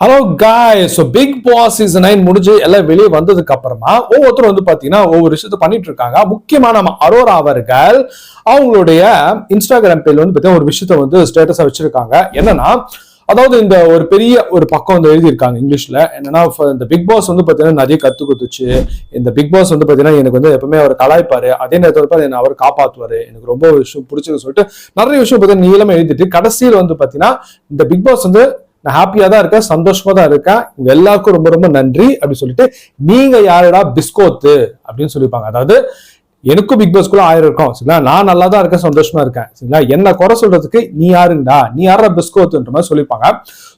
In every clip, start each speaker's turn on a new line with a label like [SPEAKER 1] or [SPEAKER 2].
[SPEAKER 1] Hello guys so Bigg Boss season nine முடிஞ்சு எல்லாம் வெளியே வந்ததுக்கு அப்புறமா ஒவ்வொருத்தரும் வந்து பார்த்தீங்கன்னா ஒவ்வொரு விஷயத்த பண்ணிட்டு இருக்காங்க. முக்கியமா நம்ம அரோரா அவர்கள் அவங்களுடைய இன்ஸ்டாகிராம் பேஜ் வந்து பார்த்தீங்கன்னா ஒரு விஷயத்த வந்து ஸ்டேட்டஸாக வச்சிருக்காங்க. என்னன்னா அதாவது இந்த ஒரு பெரிய ஒரு பக்கம் வந்து எழுதியிருக்காங்க இங்கிலீஷ்ல. என்னன்னா இந்த பிக் பாஸ் வந்து பார்த்தீங்கன்னா நிறைய கத்து கொடுத்துச்சு. இந்த பிக் பாஸ் வந்து பார்த்தீங்கன்னா எனக்கு வந்து எப்பவுமே அவர் கலாய்ப்பாரு. அதே நேரத்தில் என்ன அவர் காப்பாத்துவாரு. எனக்கு ரொம்ப விஷயம் பிடிச்சதுன்னு சொல்லிட்டு நிறைய விஷயம் பார்த்தீங்கன்னா நீளமா எழுதிட்டு கடைசியில் வந்து பார்த்தீங்கன்னா இந்த பிக் பாஸ் வந்து நான் ஹாப்பியா தான் இருக்கேன் சந்தோஷமா தான் இருக்கேன். எல்லாருக்கும் ரொம்ப ரொம்ப நன்றி அப்படின்னு சொல்லிட்டு நீங்க யாருடா பிஸ்கோத்து அப்படின்னு சொல்லியிருப்பாங்க. அதாவது எனக்கும் பிக் பாஸ்க்குள்ள ஆயிரம் இருக்கும். சரிங்களா? நான் நல்லா தான் இருக்கேன் சந்தோஷமா இருக்கேன். சரிங்களா? என்ன குறை சொல்றதுக்கு நீ யாருங்கடா நீ யாரா பிஸ்கோத்துன்ற மாதிரி சொல்லியிருப்பாங்க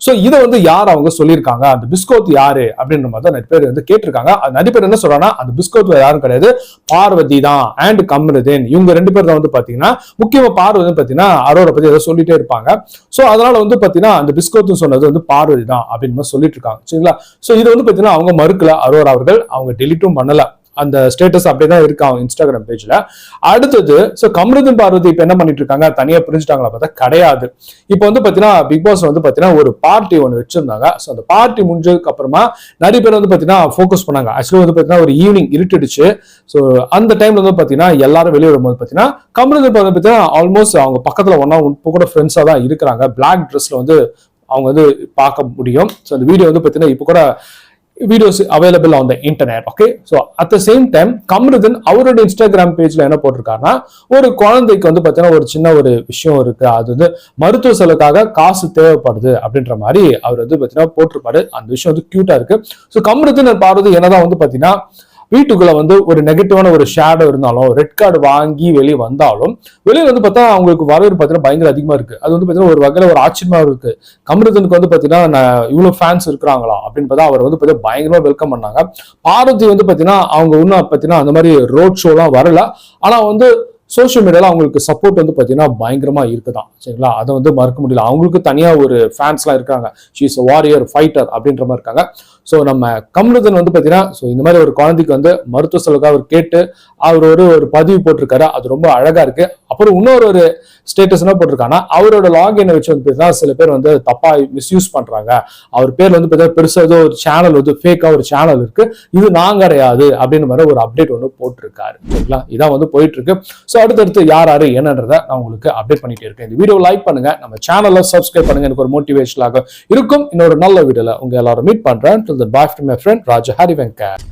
[SPEAKER 1] ஸோ இதை வந்து யார் அவங்க சொல்லியிருக்காங்க? அந்த பிஸ்கோத் யாரு? அப்படின்ற மாதிரி தான் நிறைய பேர் வந்து கேட்டிருக்காங்க. அது நிறைய பேர் என்ன சொல்றாங்கன்னா அந்த பிஸ்கோத் யாரும் கிடையாது. பார்வதி தான் அண்ட் கம்ருதேன். இவங்க ரெண்டு பேர் தான் வந்து பாத்தீங்கன்னா முக்கியமா பார்வதி வந்து பாத்தீங்கன்னா அரோரை பத்தி ஏதோ சொல்லிட்டே இருப்பாங்க. ஸோ அதனால வந்து பாத்தீங்கன்னா அந்த பிஸ்கோத்து சொன்னது வந்து பார்வதி தான் அப்படின்னு சொல்லிட்டு இருக்காங்க. சரிங்களா? ஸோ இது வந்து பாத்தீங்கன்னா அவங்க மறுக்கல. அரோரா அவர்கள் அவங்க டெலிட்டும் பண்ணல. அந்த ஸ்டேட்டஸ் அப்படியே தான் இருக்கு அவங்க இன்ஸ்டாகிராம் பேஜ்ல அடுத்தது ஸோ கமருதன் பார்வதி இப்போ என்ன பண்ணிட்டு இருக்காங்க? தனியா பிரிஞ்சுட்டாங்களா பார்த்தா கிடையாது. இப்போ வந்து பார்த்தீங்கன்னா பிக் பாஸ் வந்து பார்த்தீங்கன்னா ஒரு பார்ட்டி ஒன்று வச்சிருந்தாங்க. ஸோ அந்த பார்ட்டி முடிஞ்சதுக்கு அப்புறமா நிறைய பேர் வந்து பார்த்தீங்கன்னா ஃபோக்கஸ் பண்ணாங்க. ஆக்சுவலி வந்து பார்த்தீங்கன்னா ஒரு ஈவினிங் இருட்டுடுச்சு. ஸோ அந்த டைம்ல வந்து பார்த்தீங்கன்னா எல்லாரும் வெளியே வரும்போது பார்த்தீங்கன்னா கமருதன் பார்வதி பார்த்தீங்கன்னா ஆல்மோஸ்ட் அவங்க பக்கத்தில் ஒன்னா இப்போ கூட ஃப்ரெண்ட்ஸாக தான் இருக்கிறாங்க. பிளாக் ட்ரெஸ்ல வந்து அவங்க வந்து பார்க்க முடியும். ஸோ அந்த வீடியோ வந்து பார்த்தீங்கன்னா இப்போ கூட videos available on the internet okay so at the same time Kamaruddin அவரோட இன்ஸ்டாகிராம் பேஜில் என்ன போட்டிருக்காருன்னா ஒரு குழந்தைக்கு வந்து பார்த்தீங்கன்னா ஒரு சின்ன ஒரு விஷயம் இருக்கு. அது வந்து மருத்துவ செலவுக்காக காசு தேவைப்படுது அப்படின்ற மாதிரி அவர் வந்து பார்த்தீங்கன்னா போட்டிருப்பாரு. அந்த விஷயம் வந்து க்யூட்டாக இருக்கு. ஸோ கமருதன் பார்வதி என்னதான் வந்து பார்த்தீங்கன்னா வீட்டுக்குள்ள வந்து ஒரு நெகட்டிவான ஒரு ஷேடோ இருந்தாலும் ரெட் கார்டு வாங்கி வெளியே வந்தாலும் வெளியே வந்து பார்த்தா அவங்களுக்கு வரவேற்பு பார்த்தீங்கன்னா பயங்கர அதிகமா இருக்கு. அது வந்து பார்த்தீங்கன்னா ஒரு வகையில ஒரு ஆச்சரியமா இருக்கு. கமருதனுக்கு வந்து பார்த்தீங்கன்னா இவ்வளவு ஃபேன்ஸ் இருக்கிறாங்களா? அப்படின்னு பார்த்தா அவர் வந்து பார்த்தீங்கன்னா பயங்கரமா வெல்கம் பண்ணாங்க. பார்வதி வந்து பார்த்தீங்கன்னா அவங்க இன்னும் பார்த்தீங்கன்னா அந்த மாதிரி ரோட் ஷோலாம் வரல. ஆனா வந்து சோஷியல் மீடியாவில் அவங்களுக்கு சப்போர்ட் வந்து பார்த்தீங்கன்னா பயங்கரமா இருக்குதான். சரிங்களா? அதை வந்து மறக்க முடியல. அவங்களுக்கு தனியாக ஒரு ஃபேன்ஸ்லாம் இருக்காங்க. ஷீஸ் வாரியர் ஃபைட்டர் அப்படின்ற மாதிரி இருக்காங்க. ஸோ நம்ம கம்ருதன் வந்து பார்த்தீங்கன்னா ஸோ இந்த மாதிரி ஒரு குழந்தைக்கு வந்து மருத்துவ செலவுக்காக அவர் கேட்டு அவர் ஒரு ஒரு பதிவு போட்டிருக்காரு. அது ரொம்ப அழகாக இருக்கு. அப்புறம் இன்னொரு ஒரு ஸ்டேட்டஸ் என்ன போட்டிருக்காங்கன்னா அவரோட லாகினை வச்சு வந்து பார்த்தீங்கன்னா சில பேர் வந்து தப்பாக மிஸ்யூஸ் பண்ணுறாங்க அவர் பேர் வந்து பார்த்தீங்கன்னா பெருசாக ஏதோ ஒரு சேனல் வந்து ஃபேக்காக ஒரு சேனல் இருக்கு. இது நான் கிடையாது அப்படின்னு மாதிரி ஒரு அப்டேட் ஒன்று போட்டிருக்காரு. சரிங்களா? இதான் வந்து போயிட்டு இருக்கு. ஸோ அடுத்தடுத்து யார் யாரு என்னன்றதை நான் உங்களுக்கு அப்டேட் பண்ணிட்டே இருக்கேன். இந்த வீடியோ லைக் பண்ணுங்க நம்ம சேனலை சப்ஸ்கிரைப் பண்ணுங்க. எனக்கு ஒரு மோட்டிவேஷனாக இருக்கும். இன்னொரு நல்ல வீடியோல உங்க எல்லாரும் மீட் பண்றேன். To the my friend Raja Hari Venkat